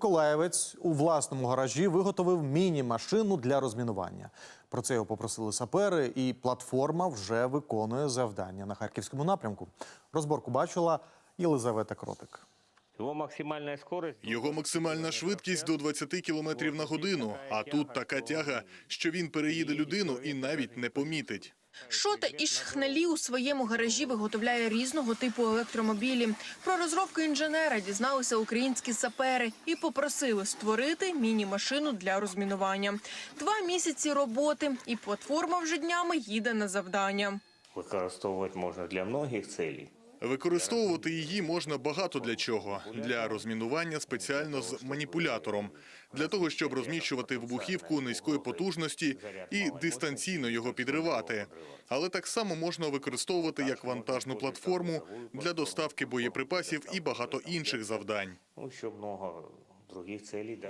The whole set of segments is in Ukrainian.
Миколаєвець у власному гаражі виготовив міні-машину для розмінування. Про це його попросили сапери, і платформа вже виконує завдання на харківському напрямку. Розборку бачила Єлизавета Кротик. Його максимальна швидкість до 20 км на годину. А тут така тяга, що він переїде людину і навіть не помітить. Шота із Шхналі у своєму гаражі виготовляє різного типу електромобілі. Про розробку інженера дізналися українські сапери і попросили створити міні-машину для розмінування. Два місяці роботи, і платформа вже днями їде на завдання. Використовувати можна для многих целей. Використовувати її можна багато для чого. Для розмінування спеціально з маніпулятором, для того, щоб розміщувати вибухівку низької потужності і дистанційно його підривати. Але так само можна використовувати як вантажну платформу для доставки боєприпасів і багато інших завдань. Других целей, да.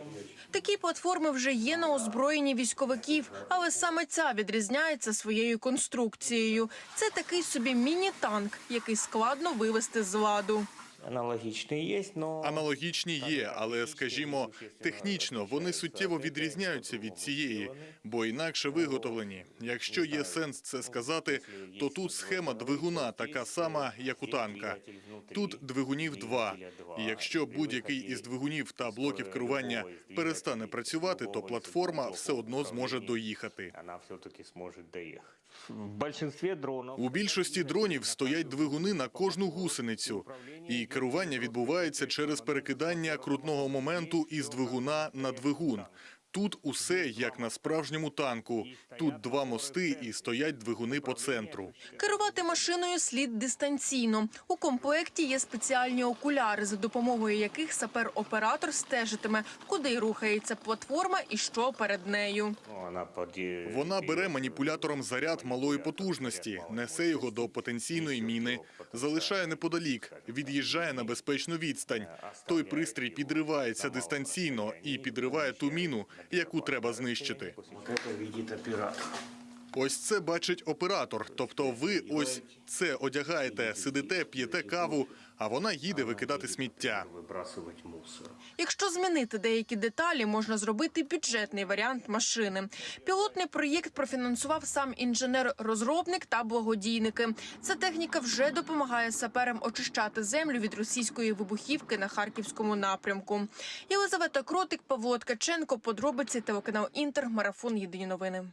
Такі платформи вже є на озброєнні військовиків, але саме ця відрізняється своєю конструкцією. Це такий собі міні-танк, який складно вивести з ладу. Аналогичные есть, но... Аналогічні є, але скажімо, технічно вони суттєво відрізняються від цієї, бо інакше виготовлені. Якщо є сенс це сказати, то тут схема двигуна така сама, як у танка. Тут двигунів два. І якщо будь-який із двигунів та блоків керування перестане працювати, то платформа все одно зможе доїхати. Она все-таки сможет доехать. В большинстве дронов... У більшості дронів стоять двигуни на кожну гусеницю, і керування відбувається через перекидання крутного моменту із двигуна на двигун. Тут усе як на справжньому танку. Тут два мости і стоять двигуни по центру. Керувати машиною слід дистанційно. У комплекті є спеціальні окуляри, за допомогою яких сапер-оператор стежитиме, куди рухається платформа і що перед нею. Она Вона бере маніпулятором заряд малої потужності, несе його до потенційної міни, залишає неподалік, від'їжджає на безпечну відстань. Той пристрій підривається дистанційно і підриває ту міну, яку треба знищити. Ось це бачить оператор. Тобто, ви ось це одягаєте, сидите, п'єте каву, а вона їде викидати сміття. Якщо змінити деякі деталі, можна зробити бюджетний варіант машини. Пілотний проєкт профінансував сам інженер-розробник та благодійники. Ця техніка вже допомагає саперам очищати землю від російської вибухівки на харківському напрямку. Єлизавета Кротик, Павло Ткаченко, подробиці телеканал Інтер, марафон Єдині новини.